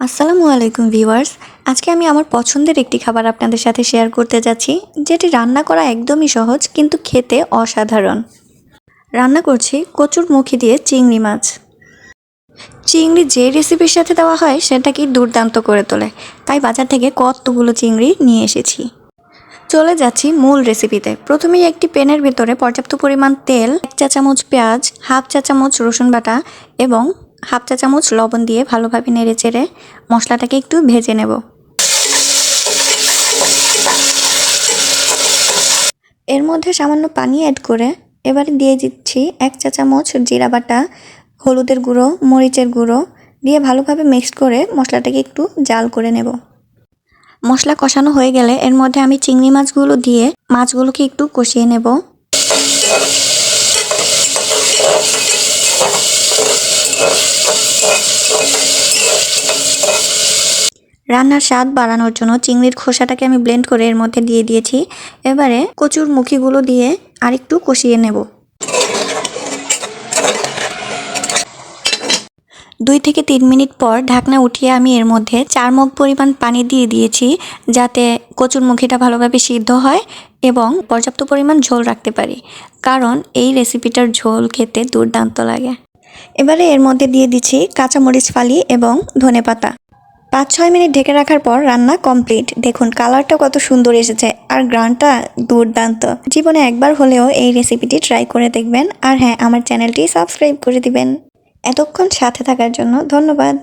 আসসালামু আলাইকুম ভিউয়ার্স। আজকে আমি আমার পছন্দের একটি খাবার আপনাদের সাথে শেয়ার করতে যাচ্ছি, যেটি রান্না করা একদমই সহজ কিন্তু খেতে অসাধারণ। রান্না করছি কচুর মুখি দিয়ে চিংড়ি মাছ। চিংড়ি যে রেসিপির সাথে দেওয়া হয়, সেটাকেই দুর্দান্ত করে তোলে। তাই বাজার থেকে কতগুলো চিংড়ি নিয়ে এসেছি। চলে যাচ্ছি মূল রেসিপিতে প্রথমেই একটি প্যানের ভেতরে পর্যাপ্ত পরিমাণ তেল, এক চা চামচ পেঁয়াজ, হাফ চা চামচ রসুন বাটা এবং হাফ চা চামচ লবণ দিয়ে ভালোভাবে নেড়ে চেড়ে মশলাটাকে একটু ভেজে নেব। এর মধ্যে সামান্য পানি অ্যাড করে এবারে দিয়ে দিচ্ছি এক চা চামচ জিরা বাটা, হলুদের গুঁড়ো, মরিচের গুঁড়ো দিয়ে ভালোভাবে মিক্স করে মশলাটাকে একটু জাল করে নেব। মশলা কষানো হয়ে গেলে এর মধ্যে আমি চিংড়ি মাছগুলো দিয়ে মাছগুলোকে একটু কষিয়ে নেব। রান্নার স্বাদ বাড়ানোর জন্য চিংড়ির খোসাটাকে আমি ব্লেন্ড করে এর মধ্যে দিয়ে দিয়েছি। এবারে কচুর মুখিগুলো দিয়ে আরেকটু কষিয়ে নেব। দুই থেকে তিন মিনিট পর ঢাকনা উঠিয়ে আমি এর মধ্যে চার মগ পরিমাণ পানি দিয়ে দিয়েছি, যাতে কচুর মুখিটা ভালোভাবে সিদ্ধ হয় এবং পর্যাপ্ত পরিমাণ ঝোল রাখতে পারি, কারণ এই রেসিপিটার ঝোল খেতে দুর্দান্ত লাগে। এবারে এর মধ্যে দিয়ে দিচ্ছি কাঁচামরিচ ফালি এবং ধনে পাতা। পাঁচ ছয় মিনিট ঢেকে রাখার পর রান্না কমপ্লিট। দেখুন কালারটা কত সুন্দর এসেছে আর গ্রানটা দুর্দান্ত। জীবনে একবার হলেও এই রেসিপিটি ট্রাই করে দেখবেন। আর হ্যাঁ আমার চ্যানেলটি সাবস্ক্রাইব করে দিবেন। এতক্ষণ সাথে থাকার জন্য ধন্যবাদ।